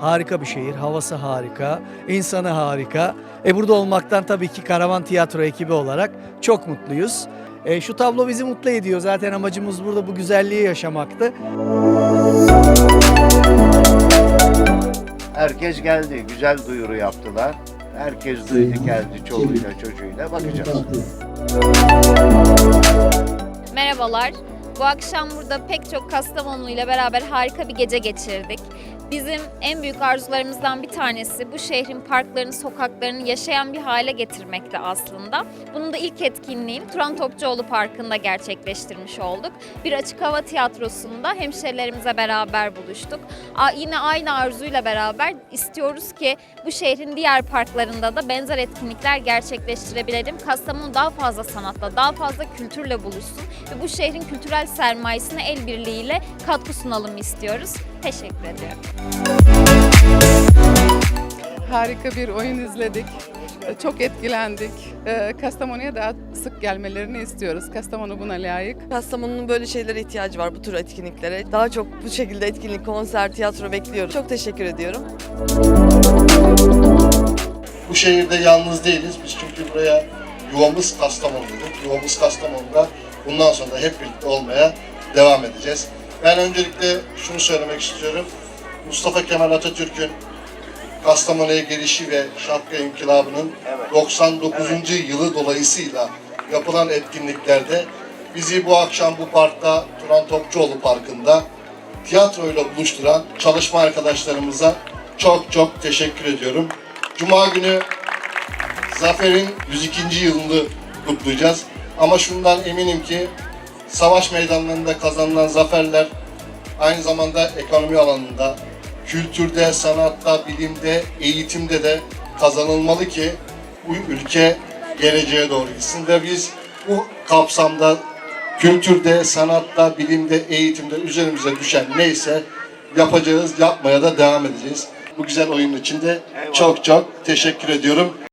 harika bir şehir. Havası harika, insanı harika. E burada olmaktan tabii ki Karavan Tiyatro ekibi olarak çok mutluyuz. E, şu tablo bizi mutlu ediyor. Zaten amacımız burada bu güzelliği yaşamaktı. Herkes geldi. Güzel duyuru yaptılar. Herkes duydu geldi çoluğuyla çocuğuyla. Bakacağız. Merhabalar. Bu akşam burada pek çok Kastamonu ile beraber harika bir gece geçirdik. Bizim en büyük arzularımızdan bir tanesi bu şehrin parklarını, sokaklarını yaşayan bir hale getirmekti aslında. Bunun da ilk etkinliğini Turan Topçuoğlu Parkı'nda gerçekleştirmiş olduk. Bir açık hava tiyatrosunda hemşerilerimize beraber buluştuk. Yine aynı arzuyla beraber istiyoruz ki bu şehrin diğer parklarında da benzer etkinlikler gerçekleştirebilelim. Kastamonu daha fazla sanatla, daha fazla kültürle buluşsun ve bu şehrin kültürel sermayesine el birliğiyle katkı sunalım istiyoruz. Teşekkür ediyorum. Harika bir oyun izledik. Çok etkilendik. Ee, Kastamonu'ya daha sık gelmelerini istiyoruz. Kastamonu buna layık. Kastamonu'nun böyle şeylere ihtiyacı var bu tür etkinliklere. Daha çok bu şekilde etkinlik, konser, tiyatro bekliyoruz. Çok teşekkür ediyorum. Bu şehirde yalnız değiliz. Biz çünkü buraya yuvamız Kastamonu'yduk. Yuvamız Kastamonu'da bundan sonra da hep birlikte olmaya devam edeceğiz. Ben öncelikle şunu söylemek istiyorum. Mustafa Kemal Atatürk'ün Kastamonu'ya gelişi ve Şapka İnkılabı'nın 99. yılı dolayısıyla yapılan etkinliklerde bizi bu akşam bu parkta Turan Topçuoğlu Parkı'nda tiyatroyla buluşturan çalışma arkadaşlarımıza çok çok teşekkür ediyorum. Cuma günü Zafer'in 102. yılını kutlayacağız. Ama şundan eminim ki savaş meydanlarında kazanılan zaferler aynı zamanda ekonomi alanında, kültürde, sanatta, bilimde, eğitimde de kazanılmalı ki bu ülke geleceğe doğru gitsin ve biz bu kapsamda kültürde, sanatta, bilimde, eğitimde üzerimize düşen neyse yapacağız, yapmaya da devam edeceğiz. Bu güzel oyun için de çok çok teşekkür ediyorum.